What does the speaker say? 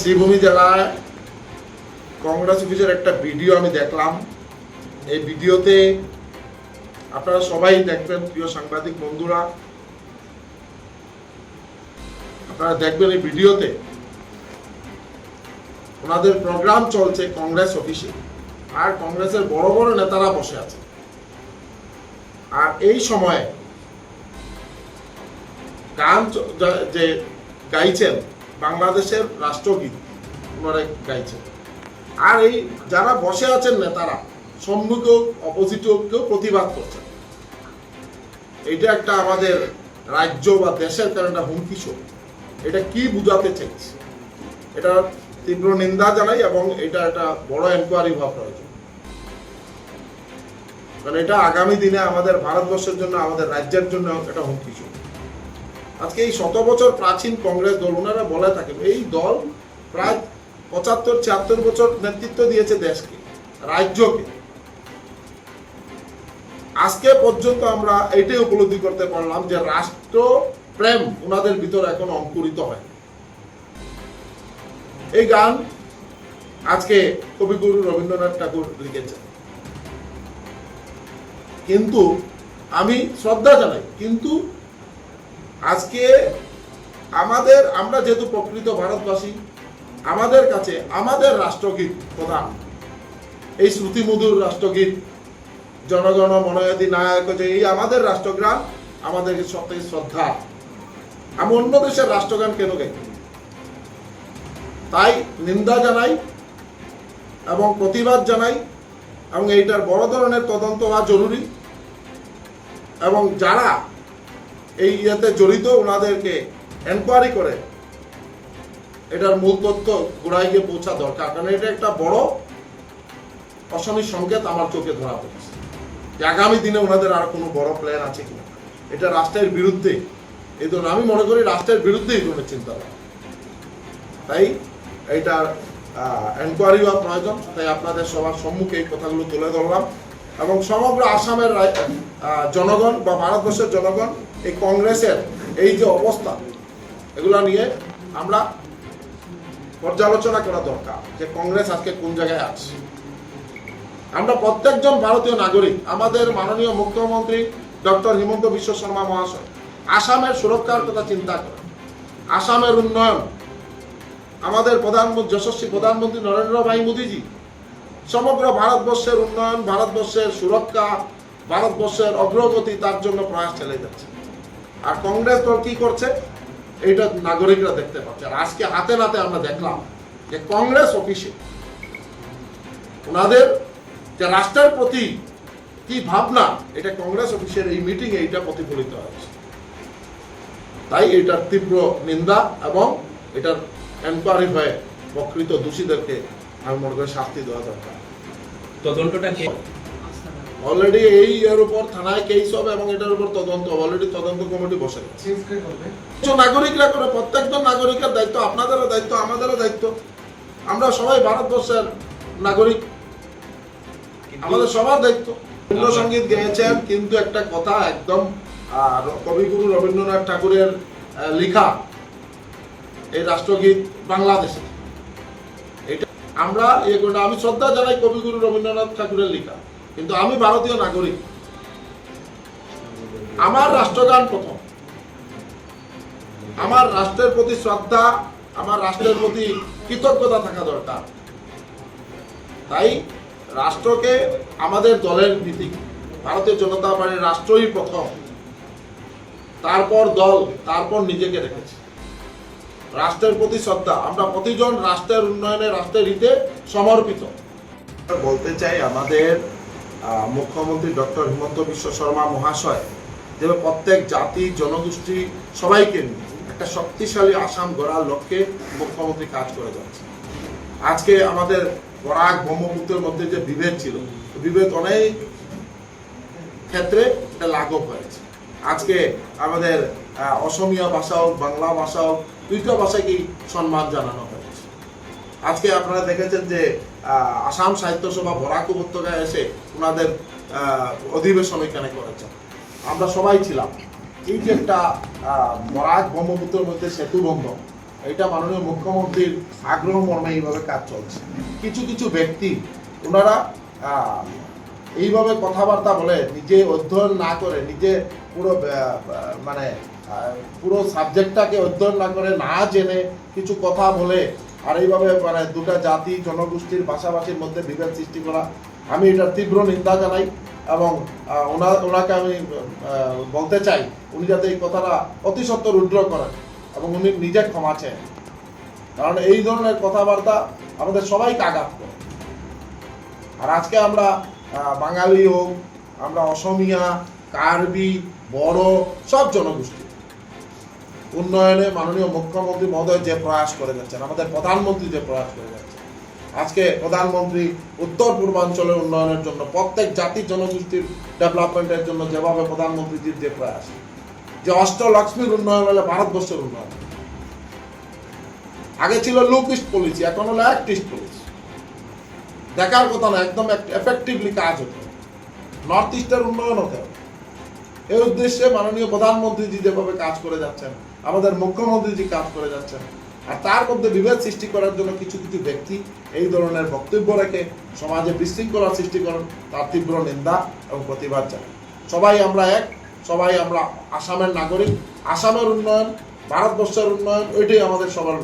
শ্রীভূমি জেলায় কংগ্রেস অফিসের একটা ভিডিও আমি দেখলাম। এই ভিডিওতে আপনারা সবাই দেখবেন, প্রিয় সাংবাদিক বন্ধুরা। আপনারা দেখবেন এই ভিডিওতে ওনাদের প্রোগ্রাম চলছে কংগ্রেস অফিসে, আর কংগ্রেসের বড় বড় নেতারা বসে আছে। আর এই সময়ে গান যে গাইছেন বাংলাদেশের রাষ্ট্রগীত ওনারা গাইছেন। আর এই যারা বসে আছেন নেতারা, সম্মুখেও অপোজিটেও কেউ প্রতিবাদ করছেন। এটা একটা আমাদের রাজ্য বা দেশের কারণে একটা হুমকি শো এটা কি বুঝাতে চাইছে এটা তীব্র নিন্দা জানাই এবং এটা একটা বড় এনকোয়ারি হওয়া প্রয়োজন। কারণ এটা আগামী দিনে আমাদের ভারতবর্ষের জন্য, আমাদের রাজ্যের জন্য একটা হুমকি শো আজকে এই শত বছর প্রাচীন কংগ্রেস দল ওনারা বলে থাকেন, এই দল প্রায় পঁচাত্তর, ছিয়াত্তর বছর নেতৃত্ব দিয়েছে দেশকে, রাজ্যকে। আজকে পর্যন্ত আমরা এটাই উপলব্ধি করতে পারলাম যে রাষ্ট্র প্রেম ওনাদের ভিতরে এখন অঙ্কুরিত হয়। এই গান আজকে কবিগুরু রবীন্দ্রনাথ ঠাকুর লিখেছেন। কিন্তু আমি শ্রদ্ধা জানাই, কিন্তু আজকে আমাদের, আমরা যেহেতু প্রকৃত ভারতবাসী, আমাদের কাছে, আমাদের রাষ্ট্রগীত প্রধান। এই শ্রুতিমধুর রাষ্ট্রগীত, জনগণ মনোয়াদি নায়ক যে এই আমাদের রাষ্ট্রগান, আমাদের সব থেকে শ্রদ্ধা। আমি অন্য দেশের রাষ্ট্রগান কেন গাই তাই নিন্দা জানাই এবং প্রতিবাদ জানাই এবং এইটার বড় ধরনের তদন্ত হওয়া জরুরি। এবং যারা এই ইয়েতে জড়িত ওনাদেরকে এনকোয়ারি করে। এটার মূল তথ্য গোড়ায় গিয়ে পৌঁছা দরকার। কারণ এটা একটা বড় অশনি সংকেত আমার চোখে ধরা পড়েছে যে আগামী দিনে ওনাদের আর কোনো বড় প্ল্যান আছে কিনা। এটা রাষ্ট্রের বিরুদ্ধে। এই ধরনের আমি মনে করি রাষ্ট্রের বিরুদ্ধে এই ধরনের চিন্তাধারা তাই এইটার এনকোয়ারি হওয়া প্রয়োজন। তাই আপনাদের সবার সম্মুখে এই কথাগুলো তুলে ধরলাম। এবং সমগ্র আসামের জনগণ বা ভারতবর্ষের জনগণ, এই কংগ্রেসের এই যে অবস্থা, এগুলা নিয়ে আমরা পর্যালোচনা করা দরকার যে কংগ্রেস আজকে কোন জায়গায় আছে। আমরা প্রত্যেকজন ভারতীয় নাগরিক, আমাদের মাননীয় মুখ্যমন্ত্রী ডক্টর হিমন্ত বিশ্ব শর্মা মহাশয়, আসামের সুরক্ষার কথা চিন্তা করেন। আসামের উন্নয়ন, আমাদের প্রধানমন্ত্রী, যশস্বী প্রধানমন্ত্রী নরেন্দ্র ভাই মোদীজি সমগ্র ভারতবর্ষের উন্নয়ন, ভারতবর্ষের সুরক্ষা, ভারতবর্ষের অগ্রগতি তার জন্য প্রয়াস চালিয়ে যাচ্ছে। আর কংগ্রেস দল কি করছে? এইটা নাগরিকরা দেখতে পাচ্ছে। আর আজকে হাতে নাতে আমরা দেখলাম যে কংগ্রেস অফিসে ওনাদের যে রাষ্ট্রের প্রতি কি ভাবনা, এটা কংগ্রেস অফিসের এই মিটিংয়ে এইটা প্রতিফলিত হয়েছে। তাই এটার তীব্র নিন্দা এবং এটার এনকোয়ারি হয়ে প্রকৃত দোষীদেরকে আমি মনে করি শাস্তি দেওয়া দরকার। তদন্তটা কে? অলরেডি এই এর উপর থানায় কেস হবে এবং এটার উপর তদন্ত অলরেডি তদন্ত কমিটি বসে গেছে। নাগরিকরা করে প্রত্যেকজন নাগরিকের দায়িত্ব আপনাদেরও দায়িত্ব আমাদেরও দায়িত্ব। আমরা সবাই ভারতবর্ষের নাগরিক। আমাদের সবার দায়িত্ব। রবীন্দ্রসঙ্গীত গেয়েছেন কিন্তু একটা কথা একদম কবিগুরু রবীন্দ্রনাথ ঠাকুরের লেখা। এই রাষ্ট্রগীত বাংলাদেশে আমরা ইয়ে করি। আমি শ্রদ্ধা জানাই কবিগুরু রবীন্দ্রনাথ ঠাকুরের লেখা, কিন্তু আমি ভারতীয় নাগরিক। আমার রাষ্ট্রগান প্রথম। আমার রাষ্ট্রের প্রতি শ্রদ্ধা, আমার রাষ্ট্রের প্রতি কৃতজ্ঞতা থাকা দরকার। তাই রাষ্ট্রকে আমাদের দলের নীতি ভারতীয় জনতা পার্টির রাষ্ট্রই প্রথম। তারপর দল, তারপর নিজেকে রেখেছে। রাষ্ট্রের প্রতি শ্রদ্ধা। আমরা প্রতিজন রাষ্ট্রের উন্নয়নে, রাষ্ট্রের হিতে সমর্পিত। বলতে চাই আমাদের মুখ্যমন্ত্রী ডক্টর হিমন্ত বিশ্ব শর্মা মহাশয়, যে প্রত্যেক জাতি, জনগোষ্ঠী সবাইকে নিয়ে একটা শক্তিশালী আসাম গড়ার লক্ষ্যে মুখ্যমন্ত্রী কাজ করে যাচ্ছে। আজকে আমাদের বরাক ব্রহ্মপুত্রের মধ্যে যে বিভেদ ছিল, বিভেদ অনেক ক্ষেত্রে এটা লাঘব হয়েছে। আজকে আমাদের অসমীয়া ভাষা হোক, বাংলা ভাষা হোক দুইটা ভাষাকেই সম্মান জানানো হয়েছে আজকে আপনারা দেখেছেন যে আসাম সাহিত্য সভা বরাক উপত্যকায় এসে ওনাদের অধিবেশন এখানে করেছেন আমরা সবাই ছিলাম। এই যে একটা বরাক ব্রহ্মপুত্রের মধ্যে সেতু বন্ধন, এটা মাননীয় মুখ্যমন্ত্রীর আগ্রহ মর্মে এইভাবে কাজ চলছে। কিছু কিছু ব্যক্তি, ওনারা এইভাবে কথাবার্তা বলে, নিজে অধ্যয়ন না করে, নিজে পুরো মানে পুরো সাবজেক্টটাকে অধ্যয়ন না করে না জেনে কিছু কথা বলে আর এইভাবে মানে দুটা জাতি, জনগোষ্ঠীর ভাষাভাষীর মধ্যে বিভেদ সৃষ্টি করা। আমি এটার তীব্র নিন্দা জানাই এবং ওনার ওনাকে আমি বলতে চাই, উনি যাতে এই কথাটা অতি সত্বর উদ্র করেন এবং উনি নিজে ক্ষমা কারণ এই ধরনের কথাবার্তা আমাদের সবাইকে আঘাত করে। আর আজকে আমরা বাঙালি হোক, আমরা অসমিয়া, কার্বি, বড়, সব জনগোষ্ঠী। উন্নয়নে মাননীয় মুখ্যমন্ত্রী মহোদয় যে প্রয়াস করে যাচ্ছেন, আমাদের প্রধানমন্ত্রী যে প্রয়াস করে যাচ্ছেন। আজকে প্রধানমন্ত্রী উত্তর পূর্বাঞ্চলের উন্নয়নের জন্য, প্রত্যেক জাতি জনগোষ্ঠীর ডেভেলপমেন্টের জন্য যেভাবে প্রধানমন্ত্রীজির যে প্রয়াস, যে অষ্টলক্ষ্মীর উন্নয়ন হলে ভারতবর্ষের উন্নয়ন। আগে ছিল লুক ইস্ট পলিসি, এখন হলো অ্যাক্ট ইস্ট পলিসি। দেখার কথা না, একদম এফেক্টিভলি কাজ হতে নর্থ ইস্টের উন্নয়ন হতে হবে। এই উদ্দেশ্যে মাননীয় প্রধানমন্ত্রীজি যেভাবে কাজ করে যাচ্ছেন আমাদের মুখ্যমন্ত্রীজি কাজ করে যাচ্ছেন, আর তার মধ্যে বিভেদ সৃষ্টি করার জন্য কিছু কিছু ব্যক্তি এই ধরনের বক্তব্য রেখে সমাজে বিশৃঙ্খলা সৃষ্টি করেন, তার তীব্র নিন্দা এবং প্রতিবাদ জানায়। সবাই আমরা এক, সবাই আমরা আসামের নাগরিক। আসামের উন্নয়ন, ভারতবর্ষের উন্নয়ন, ওইটাই আমাদের সবার